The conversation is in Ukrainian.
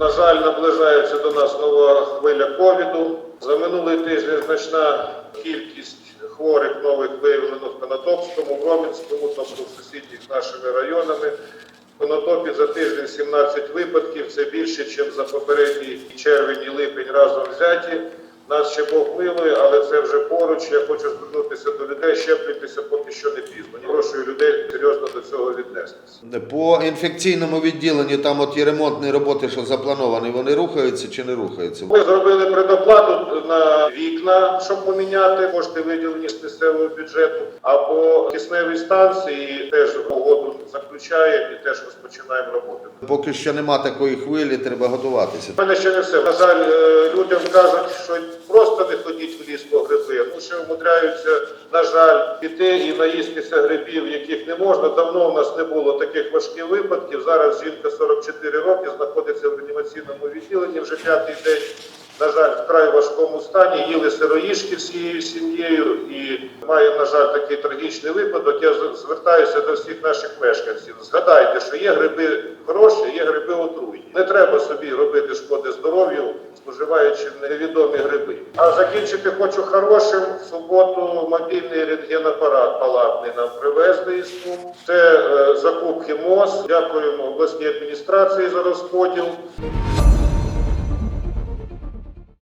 На жаль, наближається до нас нова хвиля ковіду. За минулий тиждень значна кількість хворих нових виявлено в Конотопському, в тобто в сусідніх нашими районами. В Конотопі за тиждень 17 випадків, це більше, ніж за попередній червень і липень разом взяті. Нас ще Бог милує, але це вже поруч. Я хочу звернутися до людей, щеплюйтеся, поки що не пізно. Прошу людей серйозно до цього віднестися. По інфекційному відділенню там от є ремонтні роботи, що заплановані, вони рухаються чи не рухаються? Ми зробили предоплату вікна, щоб поміняти кошти виділені з місцевого бюджету. А по кисневій станції теж угоду заключаємо і теж розпочинаємо роботи. Поки що нема такої хвилі, треба готуватися. У мене ще не все. На жаль, е, людям кажуть, що просто не ходіть в ліс по гриби. Ну ще вмудряються, на жаль, піти і наїстися грибів, яких не можна. Давно у нас не було таких важких випадків. Зараз жінка 44 роки знаходиться в реанімаційному відділенні вже п'ятий день. На жаль, в край важкому стані їли сироїшки всією сім'єю і має, на жаль, такий трагічний випадок. Я звертаюся до всіх наших мешканців. Згадайте, що є гриби хороші, є гриби отруйні. Не треба собі робити шкоди здоров'ю, споживаючи невідомі гриби. А закінчити хочу хорошим. В суботу мобільний рентгенапарат палатний нам привезли із Сум. Це е, закупки МОЗ. Дякуємо обласній адміністрації за розподіл.